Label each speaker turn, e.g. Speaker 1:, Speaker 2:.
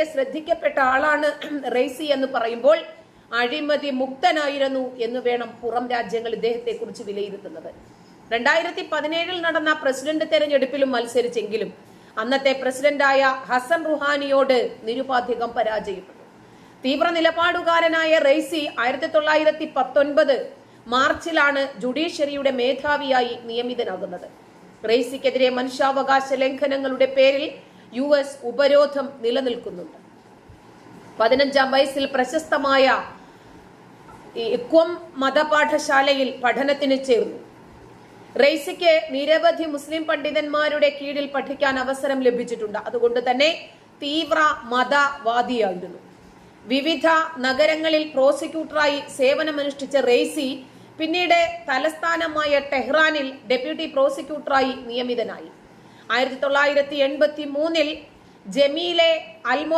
Speaker 1: ഏറെ ശ്രദ്ധിക്കപ്പെട്ട ആളാണ് റെയ്സി എന്ന് പറയുമ്പോൾ അഴിമതി മുക്തനായിരുന്നു എന്ന് വേണം പുറം രാജ്യങ്ങൾ ഇദ്ദേഹത്തെ കുറിച്ച് വിലയിരുത്തുന്നത്. രണ്ടായിരത്തി പതിനേഴിൽ നടന്ന പ്രസിഡന്റ് തെരഞ്ഞെടുപ്പിലും മത്സരിച്ചെങ്കിലും അന്നത്തെ പ്രസിഡന്റായ ഹസൻ റുഹാനിയോട് നിരുപാധികം പരാജയപ്പെട്ടു. തീവ്ര നിലപാടുകാരനായ റെയ്സി ആയിരത്തി തൊള്ളായിരത്തി പത്തൊൻപത് മാർച്ചിലാണ് ജുഡീഷ്യറിയുടെ മേധാവിയായി നിയമിതനാകുന്നത്. റെയ്സിക്കെതിരെ മനുഷ്യാവകാശ ലംഘനങ്ങളുടെ പേരിൽ യു എസ് ഉപരോധം നിലനിൽക്കുന്നുണ്ട്. പതിനഞ്ചാം വയസ്സിൽ പ്രശസ്തമായ ഈ ക്വം മതപാഠശാലയിൽ പഠനത്തിന് ചേർന്നു. റെയ്സിക്ക് നിരവധി മുസ്ലിം പണ്ഡിതന്മാരുടെ കീഴിൽ പഠിക്കാൻ അവസരം ലഭിച്ചിട്ടുണ്ട്. അതുകൊണ്ട് തന്നെ തീവ്ര മതവാദിയായിരുന്നു. വിവിധ നഗരങ്ങളിൽ പ്രോസിക്യൂട്ടറായി സേവനമനുഷ്ഠിച്ച റെയ്സി പിന്നീട് തലസ്ഥാനമായ ടെഹ്റാനിൽ ഡെപ്യൂട്ടി പ്രോസിക്യൂട്ടറായി നിയമിതനായി. ആയിരത്തി തൊള്ളായിരത്തി എൺപത്തി മൂന്നിൽ ജമീലെ അൽമോ